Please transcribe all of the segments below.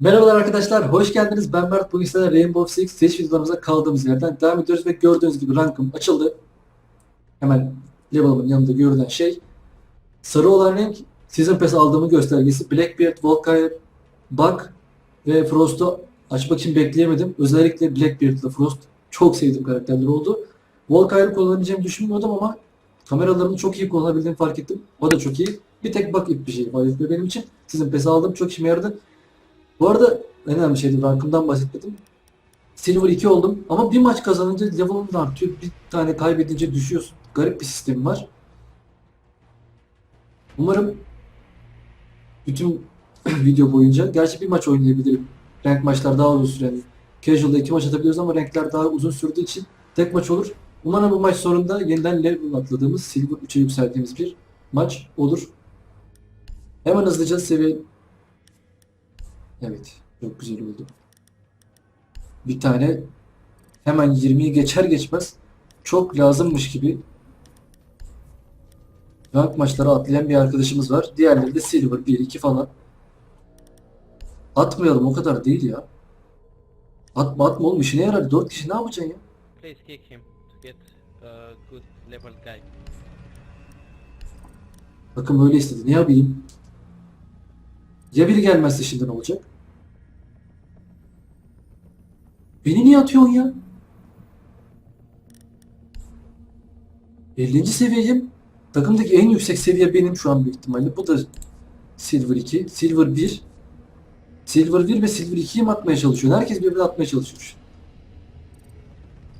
Merhabalar arkadaşlar, hoş geldiniz. Ben Mert. Bugün sizlerle Rainbow Six seç videolarımıza kaldığımız yerden devam ediyoruz ve gördüğünüz gibi rankım açıldı. Hemen level'ımın yanında görülen şey. Sarı olan renk Season Pass aldığımı göstergesi. Blackbeard, Volkay, Buck ve Frost'u açmak için bekleyemedim. Özellikle Blackbeard ile Frost çok sevdiğim karakterler oldu. Volkay'ı kullanacağımı düşünmüyordum ama kameralarını çok iyi kullanabildiğimi fark ettim. O da çok iyi. Bir tek Buck ip bir şey benim için. Season Pass aldım, çok işime yaradı. Bu arada en önemli şeydi rankımdan bahsetmedim. Silver 2 oldum ama bir maç kazanınca level'ın artıyor. Bir tane kaybedince düşüyorsun. Garip bir sistemi var. Umarım bütün video boyunca gerçi bir maç oynayabilirim. Rank maçlar daha uzun süren. Casual'da iki maç atabiliyoruz ama renkler daha uzun sürdüğü için tek maç olur. Umarım bu maç sonunda yeniden level atladığımız Silver 3'e yükseldiğimiz bir maç olur. Hemen hızlıca seviye Evet, çok güzel oldu. Bir tane hemen 20'yi geçer geçmez çok lazımmış gibi rank maçlara atlayan bir arkadaşımız var. Diğerleri de Silver 1 2 falan. Atmayalım o kadar değil ya. Atma atma oğlum işine yarar. 4 kişi ne yapacaksın ya? Please kick him to get a good level guy. Bakın böyle istedi. Ne yapayım? Ya biri gelmezse şimdi ne olacak? Beni niye atıyorsun ya? 50. seviyeyim. Takımdaki en yüksek seviye benim şu an büyük ihtimalle. Bu da Silver 2, Silver 1. Silver 1 ve Silver 2'yi mi atmaya çalışıyor? Herkes birbirine atmaya çalışıyor.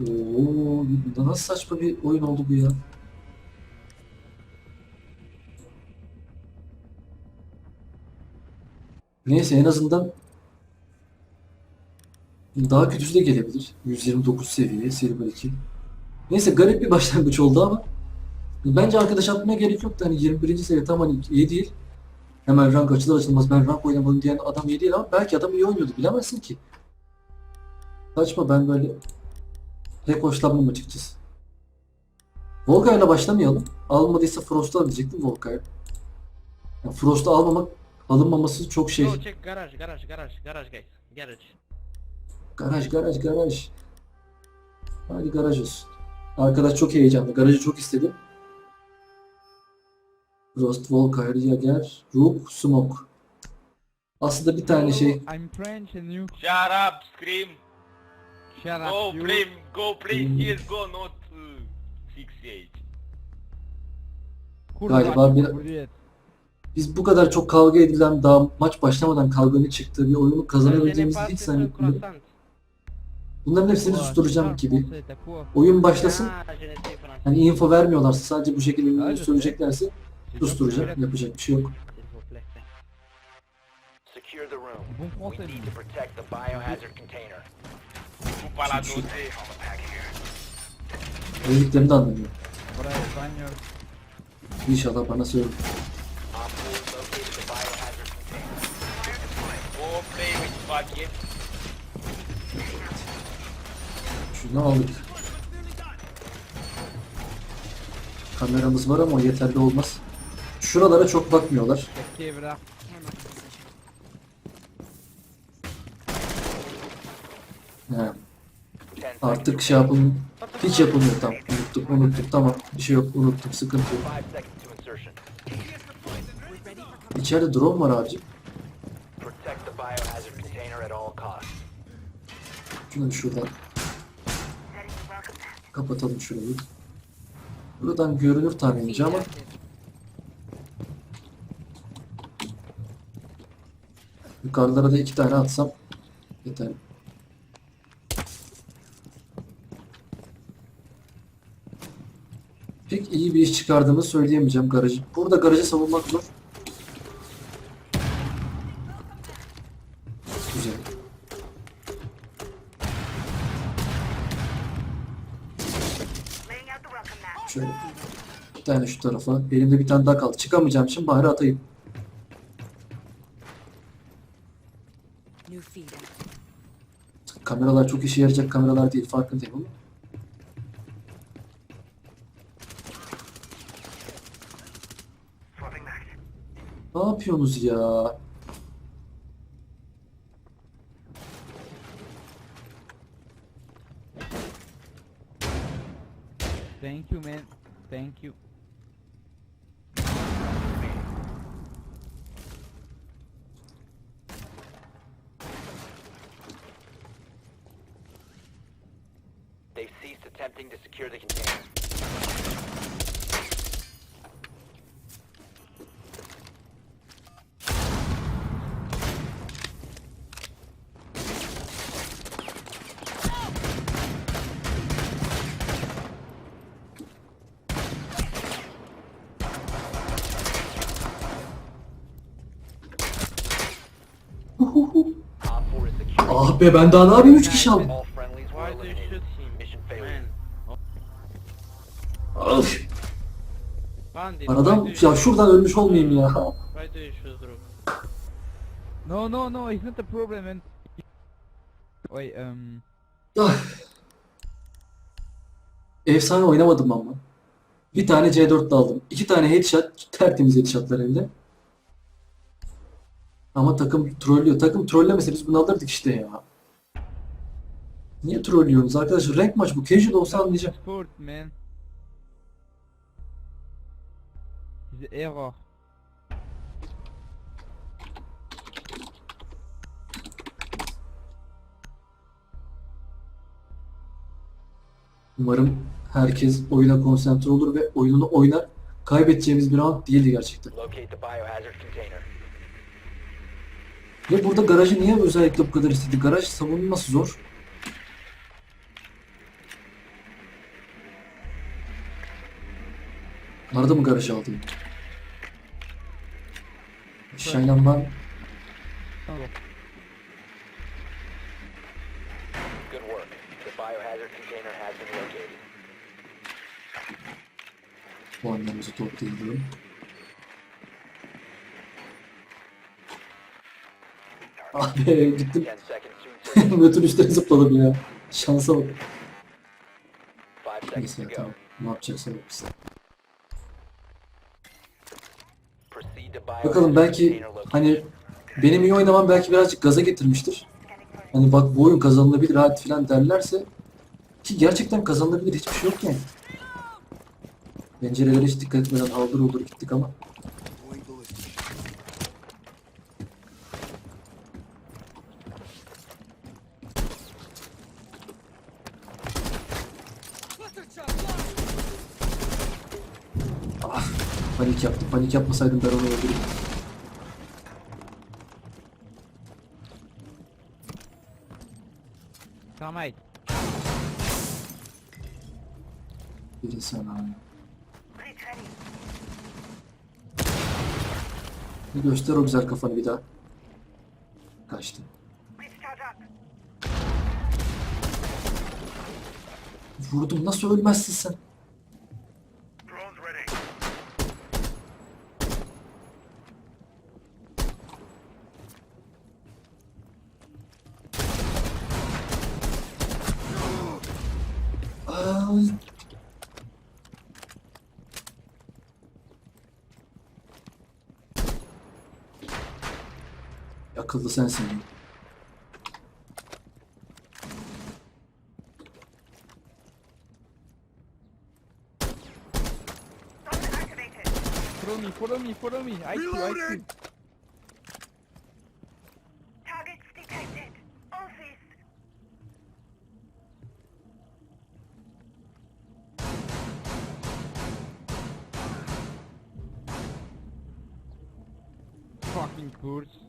Oo, nasıl saçma bir oyun oldu bu ya? Neyse en azından daha kötüsü de gelebilir. 129 seviye Silver 2. Neyse garip bir başlangıç oldu ama bence arkadaş atmaya gerek yoktu. Hani 21. seviye tam hani iyi değil. Hemen rank açılır açılmaz ben rank oynamadım diyen adam iyi değil ama belki adam iyi oynuyordu bilemezsin ki. Saçma ben böyle pek hoşlanmam açıkçası. Volkay'la başlamayalım. Almadıysa Frost'u alabilecektim Volkay'ı. Yani Frost'u almamak alınmaması çok şey. Go check garage, garage, garage, garage guys. Garaj garaj garaj. Hadi garaj olsun. Arkadaş çok heyecanlı. Garajı çok istedim. Rost, Volkayr, Jager, Rook, Smoke. Aslında bir tane şey I'm French and you Shut up, Scream! shut Go up. You play, go play Hmm. CSGO, not uh, 6 kurwa Galiba bir- biz bu kadar çok kavga edilen daha maç başlamadan kavganın çıktığı bir oyunu kazanabileceğimizi hiç zannetmiyorum. Bunların hepsini susturacağım gibi. Oyun başlasın. Hani info vermiyorlarsa sadece bu şekilde Hayır, söyleyeceklerse susturacağım. Yapacak bir şey yok. Dediklerini de anlamıyor. Vrai espagnol. İnşallah bana söyle. Op 4 located the biohazard container. Go play with bucket. Şunu aldık. Kameramız var ama o yeterli olmaz. Şuralara çok bakmıyorlar. He, 10 seconds. artık şey yapın. Hiç yapılmıyor tamam. Unuttuk unuttuk tamam. Bir şey yok unuttuk sıkıntı yok. 5 seconds to insertion. İçeride drone var costs. Şunu şuradan. Kapatalım şurayı. Buradan görünür tahminimce ama yukarılara da iki tane atsam yeter. Pek iyi bir iş çıkardığımı söyleyemeyeceğim garajı. Burada garajı savunmak zor. tane şu tarafa. Elimde bir tane daha kaldı. Çıkamayacağım şimdi bari atayım. Kameralar çok işe yarayacak kameralar değil farkındayım ama. Ne yapıyorsunuz ya? Thank you man. Thank you. Securing Ah be ben daha ne yapayım 3 kişi aldım. Of. Aradan ya şuradan ölmüş olmayayım ya. No, no, no, it's not a problem, man. Wait, um... Ah. Efsane oynamadım ama. Bir tane C4 de aldım. İki tane headshot, tertemiz headshotlar elde. Ama takım trollüyor. Takım trollemese biz bunu alırdık işte ya. Niye trollüyorsunuz arkadaşlar? Rank maç bu. Casual olsa anlayacağım. Sport, man. It's error. Umarım herkes oyuna konsantre olur ve oyununu oynar. Kaybedeceğimiz bir round değildi gerçekten. Locate the biohazard container. Ve burada garajı niye özellikle bu kadar istedi? Garaj savunması zor. Arada mı garajı aldım? Şaylan ben. Good work. The biohazard container has been located. puanlarımızı toplayalım. Abi gittim. 10 seconds soon. Mötün üstüne zıpladım ya. Şansa bak. 5 seconds Neyse go. tamam. Ne yapacaksa yapsın. Bakalım belki hani benim iyi oynamam belki birazcık gaza getirmiştir. Hani bak bu oyun kazanılabilir hadi filan derlerse ki gerçekten kazanılabilir hiçbir şey yok yani. Pencerelere hiç dikkat etmeden haldır olur gittik ama. Ah, panik yaptı. Panik yapmasaydım ben onu öldürürdüm. Termite. Bir sana. Bir göster o güzel kafanı bir daha. Kaçtı. Vurdum nasıl ölmezsin sen? Akıllı sensin. Follow me, follow me, follow me. I see, I see. Targets detected. Office. Fucking Kurds.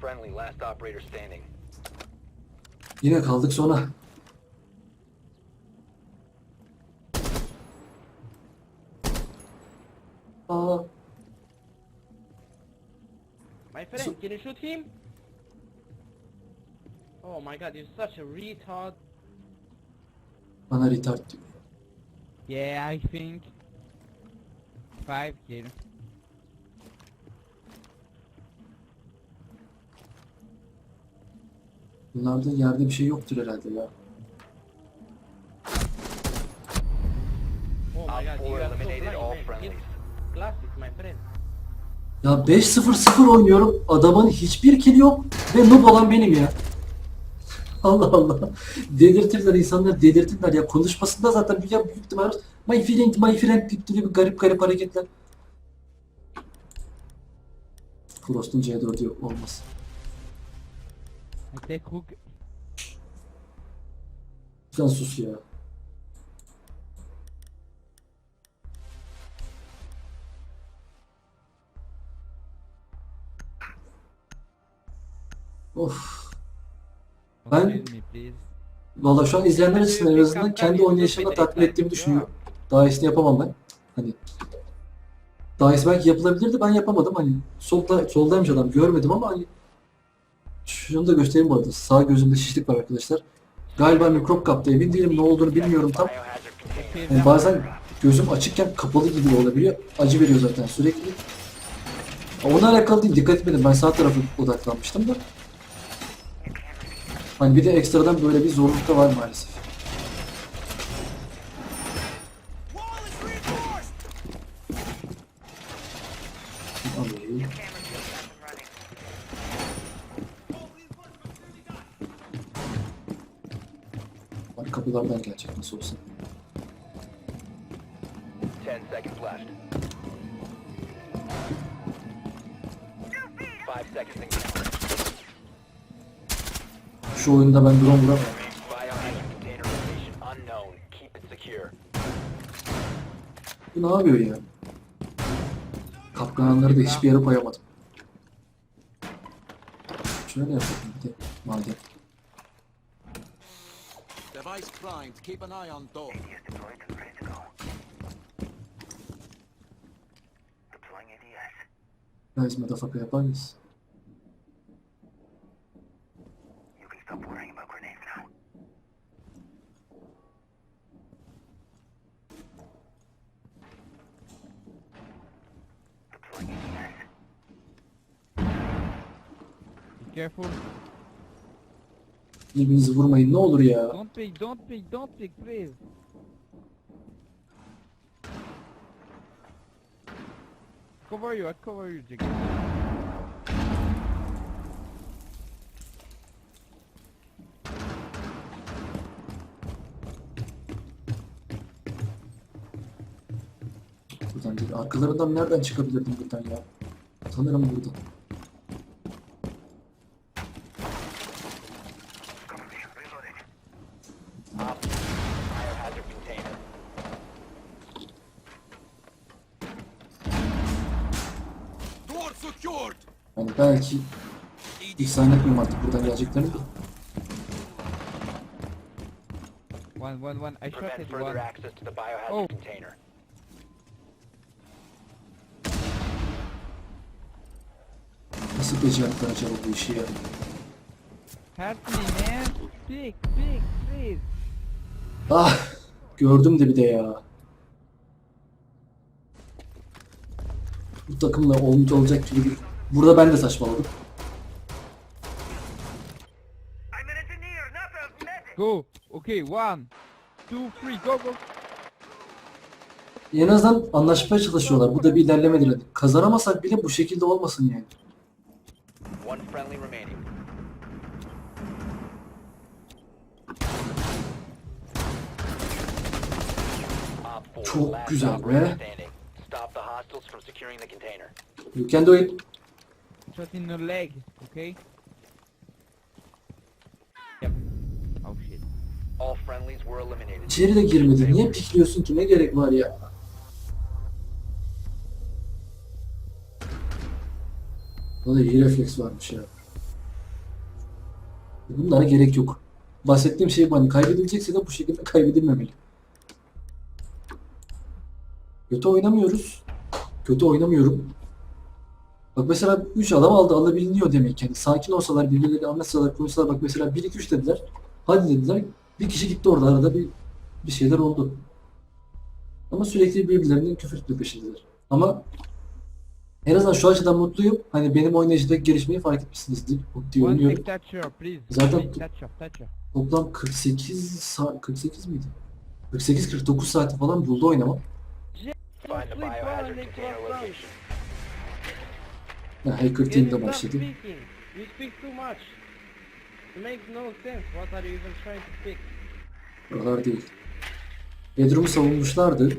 Friendly, last operator standing. yine kaldık sona. Aa, My friend, can you shoot him? Oh my god, you're such a retard. bana retard diyor. Yeah, I think. Five kill. Bunlarda yerde bir şey yoktur herhalde ya. Oh my Op god, 4 you are so eliminated blind, all man. friendlies. Get glasses, my friend. Ya 5-0-0 oynuyorum. Adamın hiçbir kili yok ve noob olan benim ya. Allah Allah. Delirtirler insanları delirtirler ya. Konuşmasında zaten ya büyük ihtimalle my friend my friend deyip duruyor bir garip garip hareketler. Frost'un C4'ü yok olmaz. Take hook. Sen sus ya. Of. Ben-. Valla şu an izleyenler açısından en azından kendi oynayışımı tatmin ettiğimi düşünüyorum. Daha iyisini yapamam ben. Hani daha iyisi belki yapılabilirdi ben yapamadım hani solda soldaymış adam görmedim ama hani şunu da göstereyim bu arada sağ gözümde şişlik var arkadaşlar. Galiba mikrop kaptı emin değilim ne olduğunu bilmiyorum tam. Yani bazen gözüm açıkken kapalı gibi olabiliyor. Acı veriyor zaten sürekli. Ona alakalı değil dikkat etmedim ben sağ tarafa odaklanmıştım da. Hani bir de ekstradan böyle bir zorluk da var maalesef. Bak kapılardan gelecek nasıl olsa. 10 seconds left. 5 seconds in. Şu oyunda ben drone vuramam. Biohazard container location unknown. Keep it secure. Bu ne yapıyor ya? Kapkananları da hiçbir yere koyamadım. Şöyle yapalım bir de madem. Device primed. Keep an eye on door. ADS deployed and ready to go. Deploying ADS. Nice motherfucker yapar? You can stop worrying about grenades now. Deploying ADS. Be careful. Birbirinizi vurmayın ne olur ya. Don't pick, don't pick, don't pick, please. Cover you, I cover you. Buradan değil. Arkalarından nereden çıkabilirdim buradan ya? Sanırım buradan. Zannetmiyorum artık buradan geleceklerini de. One, one, one. I shot Prevent it further one. access to the biohazard Oh. container. Nasıl becerdiler acaba bu işi ya? Help me, man. Pick, pick, please. Ah! Gördüm de bir de ya. Bu takımla olmuş olacak gibi bir... Burada ben de saçmaladım. I'm an engineer, not a medic! Go. Okay, one, two, three, go, go. En azından anlaşmaya çalışıyorlar. Bu da bir ilerlemedir. Kazanamasak bile bu şekilde olmasın yani. One friendly remaining. Çok güzel be. You can do it. Shot in the leg, okay? İçeri de girmedi. Niye pikliyorsun ki? Ne gerek var ya? Burada iyi refleks varmış ya. Bunlara gerek yok. Bahsettiğim şey bu. Hani kaybedilecekse de bu şekilde kaybedilmemeli. Kötü oynamıyoruz. Kötü oynamıyorum. Bak mesela 3 adam aldı alabiliniyor demek yani. Sakin olsalar birbirleri anlatsalar konuşsalar bak mesela 1-2-3 dediler. Hadi dediler. Bir kişi gitti orada arada bir bir şeyler oldu. Ama sürekli birbirlerinin küfür etme peşindeler. Ama en azından şu açıdan mutluyum. Hani benim oynayıştaki gelişmeyi fark etmişsinizdir. Diye please. Zaten-. Toplam 48 saat 48 miydi? 48-49 saati falan buldu oynamam. Ha, Hacker Team de başladı. You speak too much. It makes no sense. What are you even trying to speak? Buralar değil. Bedroom'u savunmuşlardı.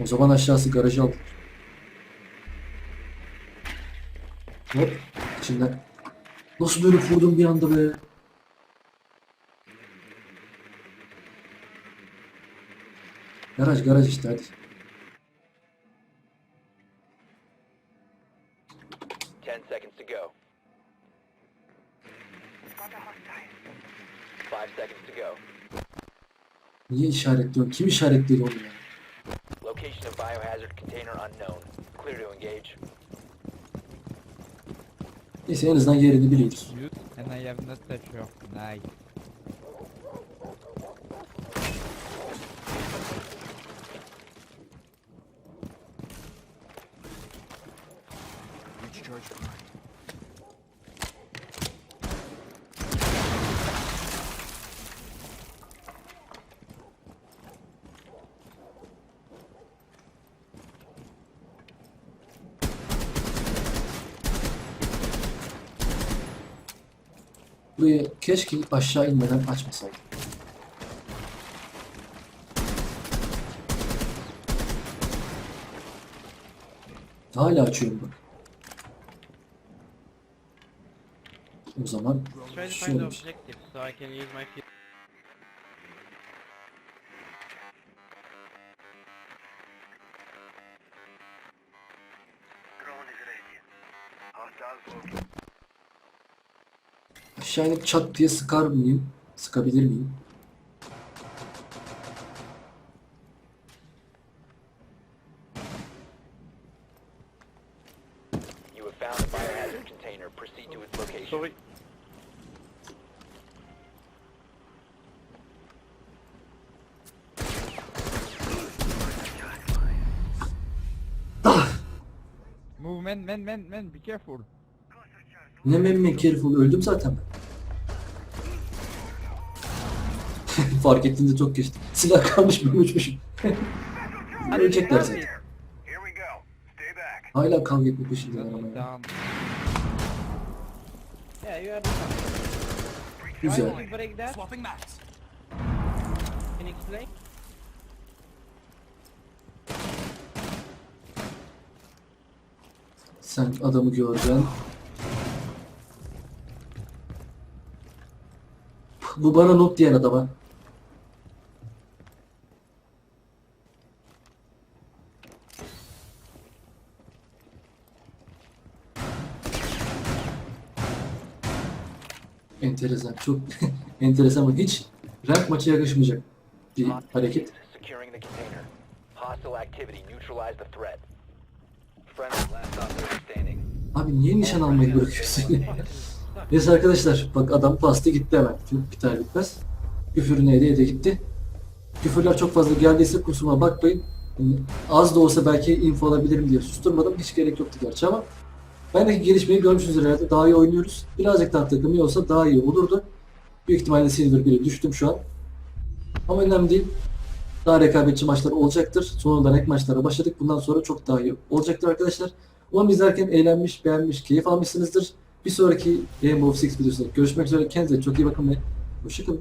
O zaman aşağısı garajı aldılar. Hop. içinden. Nasıl dönüp vurdum bir anda be. Garaj garaj işte hadi. Seconds to go. Five seconds to go. Niye işaretliyorsun? Kim işaretledi onu ya? Location of biohazard container unknown. Clear to engage. Neyse en azından yerini biliyoruz. And I have not touched her. Nice. Burayı keşke aşağı inmeden açmasaydım. Hala açıyorum bak. O zaman Try to şu find the olmuş. objective so I can use my field. Drone is ready. Hostiles located. Aşağı inip çat diye sıkar mıyım? Sıkabilir miyim? You have found the biohazard container. Proceed to its location. Sorry. Move, man, man, man, man, be careful. Ne memnun careful öldüm zaten ben. Fark ettiğinde çok geçti. Silah kalmış ben uçmuşum. Ölecekler zaten. Hala kavga etme peşindeler ama ya. Güzel. Sen adamı göreceksin. Bu bana not diyen adama. Enteresan, çok enteresan ama hiç rank maça yakışmayacak bir hareket. Abi niye nişan almayı bırakıyorsun? Neyse arkadaşlar bak adam bastı gitti hemen. Film biter bitmez. Küfürünü ede ede gitti. Küfürler çok fazla geldiyse kusuruma bakmayın. Yani az da olsa belki info alabilirim diye susturmadım. Hiç gerek yoktu gerçi ama bendeki gelişmeyi görmüşsünüzdür herhalde. Daha iyi oynuyoruz. Birazcık daha takım daha iyi olurdu. Büyük ihtimalle Silver 1'e düştüm şu an. Ama önemli değil. Daha rekabetçi maçlar olacaktır. Sonradan ek maçlara başladık. Bundan sonra çok daha iyi olacaktır arkadaşlar. Umarım izlerken eğlenmiş, beğenmiş, keyif almışsınızdır. Bir sonraki Rainbow Six videosunda görüşmek üzere. Kendinize çok iyi bakın ve hoşçakalın.